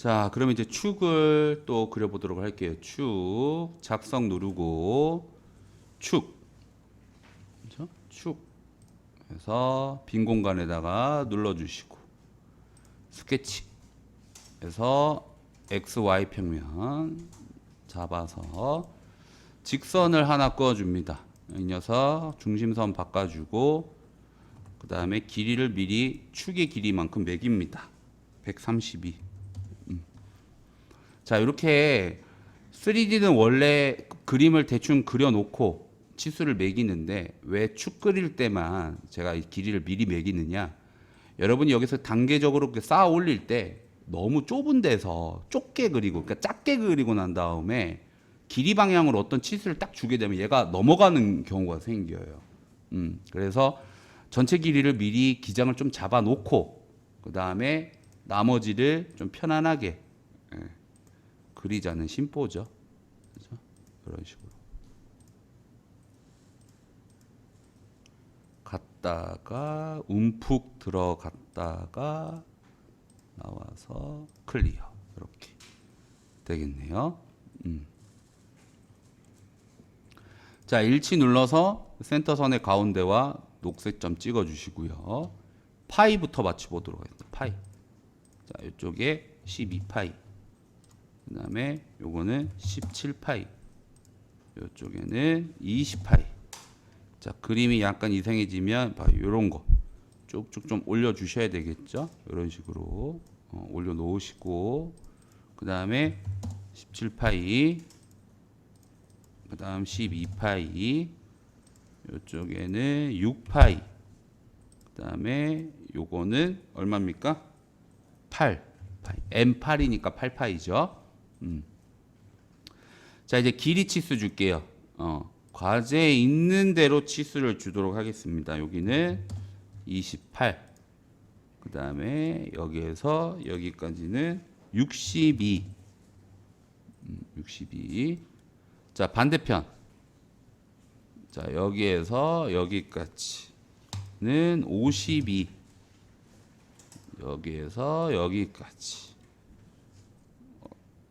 자, 그러면 이제 축을 또 그려보도록 할게요. 축 작성 누르고 축, 그렇죠? 축 해서 빈 공간에다가 눌러주시고 스케치 해서 x y 평면 잡아서 직선을 하나 그어줍니다. 이 녀석 중심선 바꿔주고 그 다음에 길이를 미리 축의 길이만큼 매깁니다. 132. 음. 자 이렇게 3D는 원래 그림을 대충 그려놓고 치수를 매기는데 왜 축 그릴 때만 제가 이 길이를 미리 매기느냐? 여러분이 여기서 단계적으로 쌓아 올릴 때 너무 좁은 데서 좁게 그리고 그러니까 작게 그리고 난 다음에 길이 방향으로 어떤 치수를 딱 주게 되면 얘가 넘어가는 경우가 생겨요. 음, 그래서 전체 길이를 미리 기장을 좀 잡아 놓고 그 다음에 나머지를 좀 편안하게 예, 그리자는 심보죠. 그죠? 이런 식으로. 갔다가 움푹 들어갔다가 나와서 클리어 이렇게 되겠네요. 음. 자 일치 눌러서 센터선의 가운데와 녹색 점 찍어 주시고요. 파이부터 맞춰 보도록 하겠습니다. 파이. 자 이쪽에 12파이. 그 다음에 요거는 17파이. 이쪽에는 20파이. 자 그림이 약간 이상해지면 봐 요런 거. 쭉쭉 좀 올려 주셔야 되겠죠? 이런 식으로. 어, 올려 놓으시고. 그 다음에 17파이 그 다음 12파이 이쪽에는 6파이 그 다음에 요거는 얼마입니까? 8 M8이니까 8파이죠 음. 자 이제 길이 치수 줄게요 어. 과제에 있는 대로 치수를 주도록 하겠습니다. 여기는 28. 그 다음에 여기에서 여기까지는 62. 음, 62. 자, 반대편. 자, 여기에서 여기까지는 52. 여기에서 여기까지.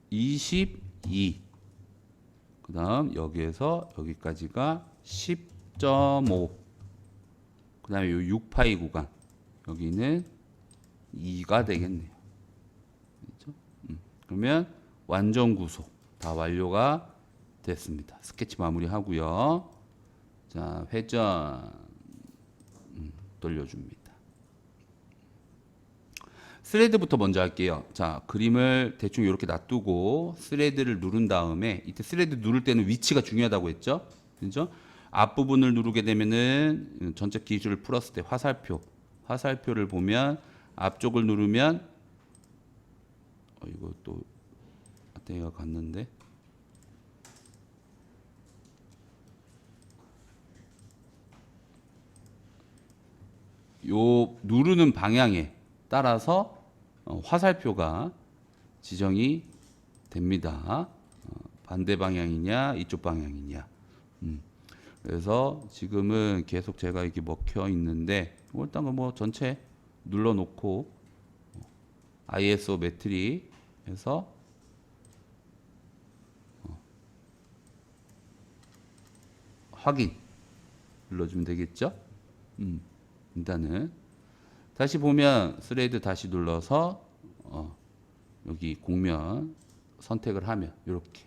22. 그 다음 여기에서 여기까지가 10.5. 그 다음에 요 6파이 구간. 여기는 2가 되겠네요. 그렇죠? 음. 그러면 완전 구속 다 완료가 됐습니다. 스케치 마무리 하고요. 자, 회전 음, 돌려줍니다. 스레드부터 먼저 할게요. 자, 그림을 대충 이렇게 놔두고 스레드를 누른 다음에 이때 스레드 누를 때는 위치가 중요하다고 했죠. 그죠? 앞부분을 누르게 되면은 전체 기술을 풀었을 때 화살표, 화살표를 보면 앞쪽을 누르면 어, 이거 또 내가 갔는데 요 누르는 방향에 따라서 어, 화살표가 지정이 됩니다. 어, 반대 방향이냐 이쪽 방향이냐. 음. 그래서 지금은 계속 제가 이렇게 먹혀 있는데 뭐 일단 뭐 전체 눌러 놓고 어, ISO 어, 확인 눌러주면 되겠죠? 음, 일단은 다시 보면 스레드 다시 눌러서 어, 여기 공면 선택을 하면 이렇게.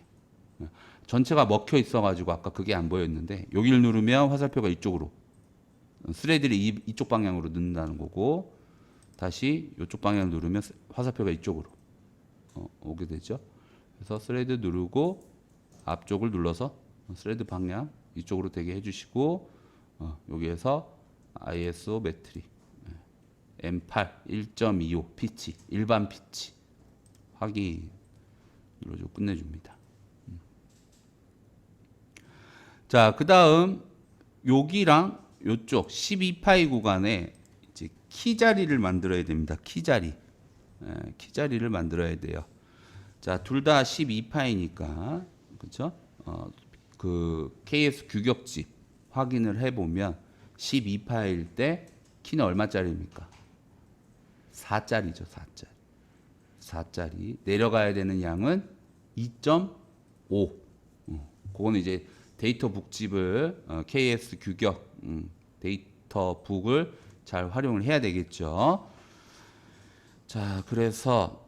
전체가 먹혀 있어가지고 아까 그게 안 보였는데 여기를 누르면 화살표가 이쪽으로 스레드를 이, 이쪽 방향으로 넣는다는 거고 다시 이쪽 방향을 누르면 화살표가 이쪽으로 어, 오게 되죠. 그래서 스레드 누르고 앞쪽을 눌러서 스레드 방향 이쪽으로 되게 해주시고 어, 여기에서 ISO 매트릭 M8 1.25 피치 일반 피치 확인 눌러주고 끝내줍니다. 음. 자, 그 다음 여기랑 요쪽 12파이 구간에 이제 키 자리를 만들어야 됩니다. 키 자리, 예, 키 자리를 만들어야 돼요. 자, 둘 다 12파이니까 그렇죠? 어, 그 KS 규격집 확인을 해 보면 12파일 때 키는 얼마짜리입니까? 4짜리죠, 4짜리. 4짜리 내려가야 되는 양은 2.5. 어, 그거는 이제 데이터 북집을 어, KS 규격 음, 데이터 북을 잘 활용을 해야 되겠죠. 자, 그래서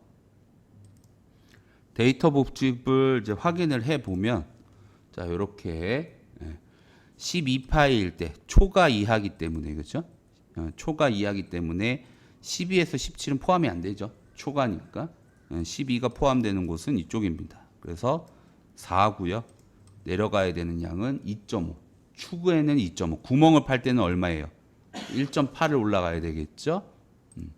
데이터 북집을 이제 확인을 해 보면 자, 이렇게 12파일 때 초가 이하기 때문에 그렇죠? 어, 초가 이하기 때문에 12에서 17은 포함이 안 되죠. 초가니까 어, 12가 포함되는 곳은 이쪽입니다. 그래서 4고요. 내려가야 되는 양은 2.5. 추구에는 2.5. 구멍을 팔 때는 얼마예요? 1.8을 올라가야 되겠죠. 음.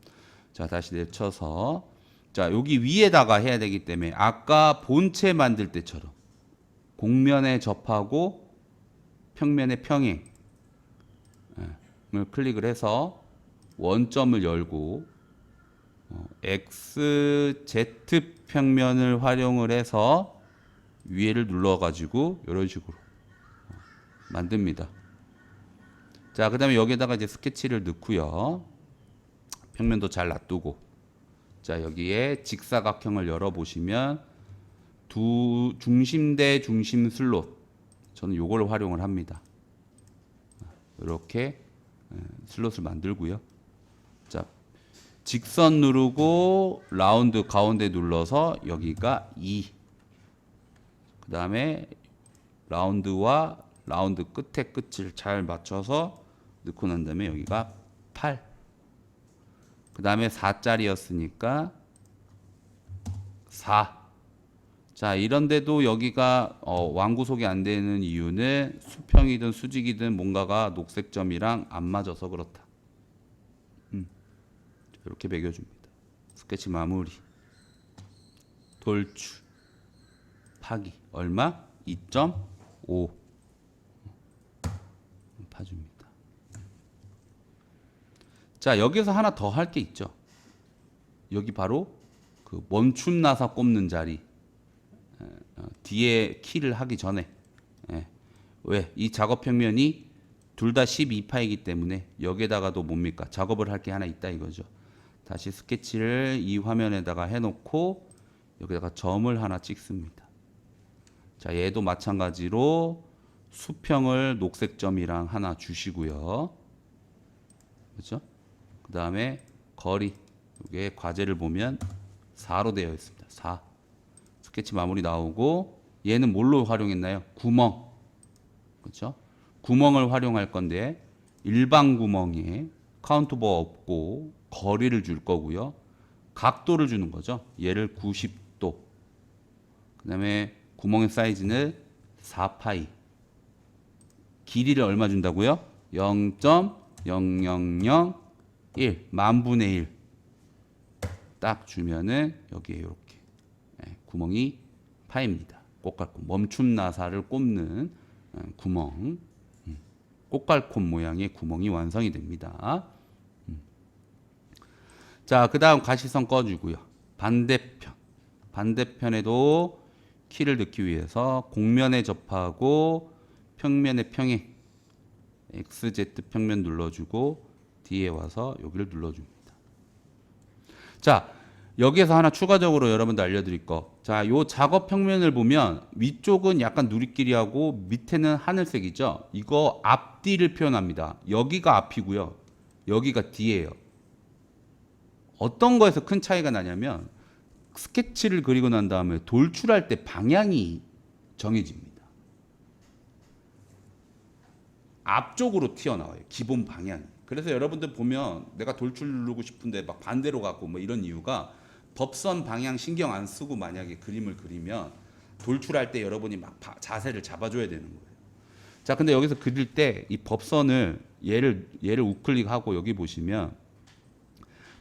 자 다시 내쳐서 자 여기 위에다가 해야 되기 때문에 아까 본체 만들 때처럼 공면에 접하고 평면의 평행 을 클릭을 해서 원점을 열고 어, x, z 평면을 활용을 해서 위에를 눌러 가지고 이런 식으로 어, 만듭니다. 자, 그다음에 여기에다가 이제 스케치를 넣고요. 평면도 잘 놔두고 자 여기에 직사각형을 열어 보시면 두 중심 대 중심 슬롯 저는 요걸 활용을 합니다. 이렇게 예, 슬롯을 만들고요. 자, 직선 누르고 라운드 가운데 눌러서 여기가 2. 그 다음에 라운드와 라운드 끝에 끝을 잘 맞춰서 넣고 난 다음에 여기가 8. 그 다음에 4짜리였으니까 4. 자, 이런데도 여기가 어, 왕구속이 안 되는 이유는 수평이든 수직이든 뭔가가 녹색점이랑 안 맞아서 그렇다. 음, 이렇게 매겨줍니다. 스케치 마무리. 돌출. 파기. 얼마? 2.5. 파줍니다. 자, 여기서 하나 더 할 게 있죠. 여기 바로 그 멈춤 나사 꼽는 자리. 어, 뒤에 키를 하기 전에 예. 왜? 이 작업 평면이 둘 다 12파이기 때문에 여기에다가도 뭡니까? 작업을 할 게 하나 있다 이거죠. 다시 스케치를 이 화면에다가 해놓고 여기다가 점을 하나 찍습니다. 자, 얘도 마찬가지로 수평을 녹색 점이랑 하나 주시고요. 그렇죠? 그 다음에 거리 이게 과제를 보면 4로 되어 있습니다. 4. 스케치 마무리 나오고 얘는 뭘로 활용했나요? 구멍. 그렇죠? 구멍을 활용할 건데 일반 구멍에 카운트버 없고 거리를 줄 거고요. 각도를 주는 거죠. 얘를 90도. 그다음에 구멍의 사이즈는 4파이. 길이를 얼마 준다고요? 0.0001 만분의 1. 딱 주면은 여기에 이렇게 예, 구멍이 파입니다. 꽃갈콘 멈춤 나사를 꼽는 어, 구멍 음, 꽃갈콘 모양의 구멍이 완성이 됩니다. 음. 자, 그 다음 가시선 꺼주고요. 반대편 반대편에도 키를 넣기 위해서 공면에 접하고 평면의 평행 XZ 평면 눌러주고 뒤에 와서 여기를 눌러줍니다. 자, 여기에서 하나 추가적으로 여러분들 알려드릴 거. 자, 요 작업 평면을 보면 위쪽은 약간 누리끼리하고 밑에는 하늘색이죠. 이거 앞뒤를 표현합니다. 여기가 앞이고요. 여기가 뒤예요. 어떤 거에서 큰 차이가 나냐면 스케치를 그리고 난 다음에 돌출할 때 방향이 정해집니다. 앞쪽으로 튀어나와요. 기본 방향이. 그래서 여러분들 보면 내가 돌출 누르고 싶은데 막 반대로 가고 뭐 이런 이유가 법선 방향 신경 안 쓰고 만약에 그림을 그리면 돌출할 때 여러분이 막 바- 자세를 잡아줘야 되는 거예요. 자, 근데 여기서 그릴 때 이 법선을 얘를 얘를 우클릭하고 여기 보시면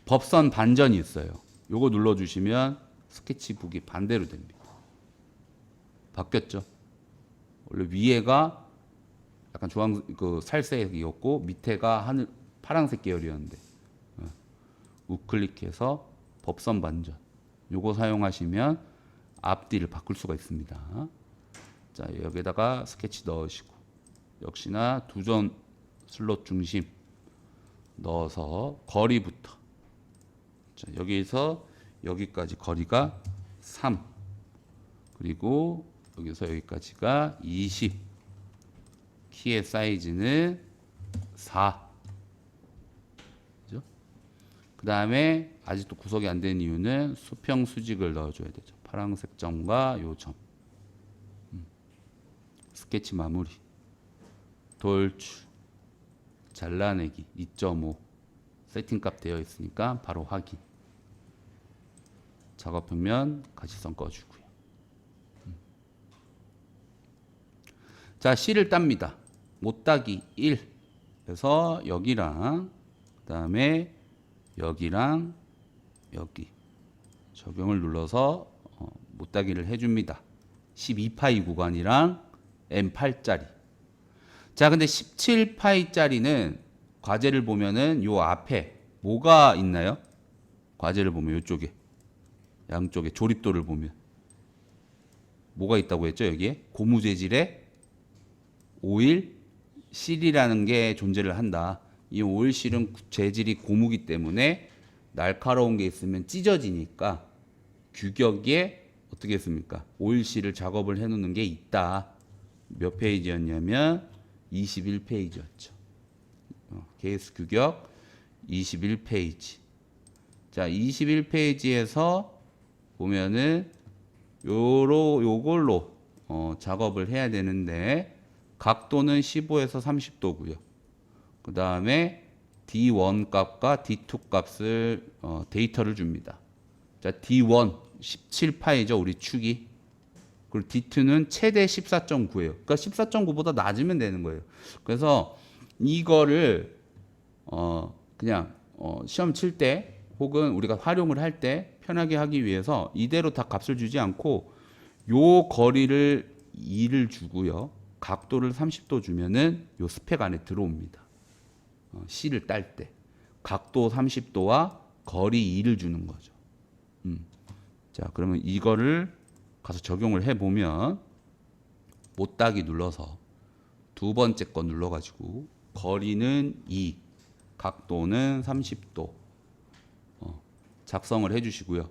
법선 반전이 있어요. 요거 눌러주시면 스케치북이 반대로 됩니다. 바뀌었죠? 원래 위에가 약간 주황 그 살색이었고 밑에가 하늘 파란색 계열이었는데 어, 우클릭해서 법선 반전 요거 사용하시면 앞뒤를 바꿀 수가 있습니다. 자 여기다가 스케치 넣으시고 역시나 두전 슬롯 중심 넣어서 거리부터 자 여기에서 여기까지 거리가 3 그리고 여기서 여기까지가 20 키의 사이즈는 4 그죠? 그 다음에 아직도 구석이 안 된 이유는 수평 수직을 넣어줘야 되죠. 파란색 점과 요점. 음. 스케치 마무리. 돌출. 잘라내기. 2.5 세팅값 되어 있으니까 바로 확인 작업 평면 가시성 꺼주고요. 음. 자 C를 땁니다. 못 따기 1 그래서 여기랑 그 다음에 여기랑 여기 적용을 눌러서 어, 못 따기를 해 줍니다. 12파이 구간이랑 M8짜리. 자, 근데 17파이짜리는 과제를 보면은 요 앞에 뭐가 있나요? 과제를 보면 요쪽에 양쪽에 조립도를 보면 뭐가 있다고 했죠? 여기에 고무 재질의 오일 실이라는 게 존재를 한다. 이 오일 실은 재질이 고무기 때문에 날카로운 게 있으면 찢어지니까 규격에 어떻게 했습니까? 오일 실을 작업을 해 놓는 게 있다. 몇 페이지였냐면 21페이지였죠. 어, 케이스 규격 21페이지. 자, 21페이지에서 보면은 요로 요걸로 어, 작업을 해야 되는데 각도는 15에서 30도고요. 그 다음에 D1 값과 D2 값을 어, 데이터를 줍니다. 자, D1 17파이죠, 우리 축이. 그리고 D2는 최대 14.9예요. 그러니까 14.9보다 낮으면 되는 거예요. 그래서 이거를 어 그냥 어 시험 칠 때 혹은 우리가 활용을 할때 편하게 하기 위해서 이대로 다 값을 주지 않고 요 거리를 2를 주고요. 각도를 30도 주면은 요 스펙 안에 들어옵니다. 어, C를 딸 때. 각도 30도와 거리 2를 주는 거죠. 음. 자, 그러면 이거를 가서 적용을 해 보면 못 따기 눌러서 두 번째 거 눌러 가지고 거리는 2, 각도는 30도 어, 작성을 해 주시고요.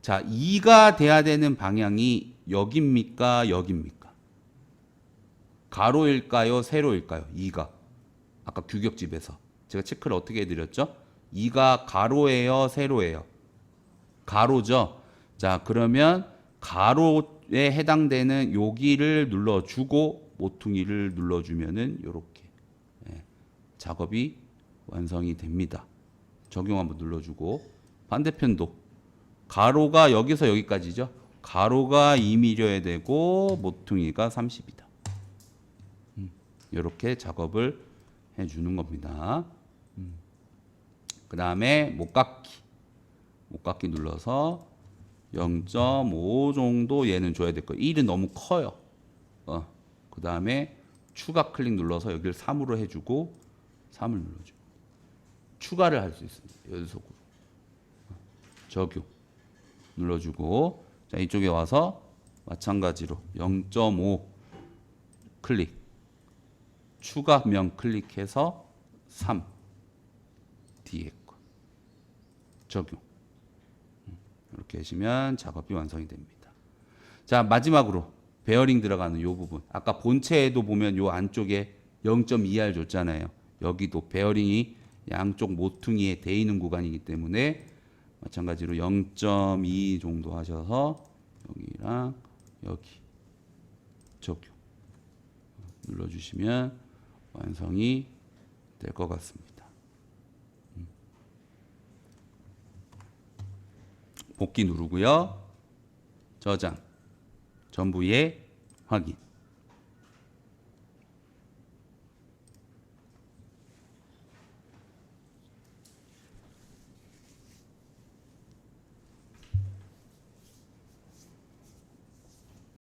자, 2가 돼야 되는 방향이 여기입니까? 여기입니까? 가로일까요? 세로일까요? 2가. 아까 규격집에서 제가 체크를 어떻게 해 드렸죠? 2가 가로예요, 세로예요? 가로죠. 자, 그러면 가로에 해당되는 여기를 눌러주고 모퉁이를 눌러주면은 이렇게 예, 작업이 완성이 됩니다. 적용 한번 눌러주고 반대편도 가로가 여기서 여기까지죠. 가로가 2mm여야 되고 모퉁이가 30이다. 음, 이렇게 작업을 해주는 겁니다. 음. 그 다음에 목깎기 목깎기 눌러서 0.5 정도 얘는 줘야 될 거예요. 1은 너무 커요. 어. 그 다음에 추가 클릭 눌러서 여기를 3으로 해주고 3을 눌러줘. 추가를 할 수 있습니다. 연속으로. 어. 적용. 눌러주고 자 이쪽에 와서 마찬가지로 0.5 클릭. 추가면 클릭해서 3 뒤에 거 적용. 이렇게 하시면 작업이 완성이 됩니다. 자, 마지막으로 베어링 들어가는 요 부분. 아까 본체에도 보면 요 안쪽에 0.2R 줬잖아요. 여기도 베어링이 양쪽 모퉁이에 돼 있는 구간이기 때문에 마찬가지로 0.2 정도 하셔서 여기랑 여기 적용 눌러주시면 완성이 될 것 같습니다. 복귀 누르고요. 저장. 전부의 확인.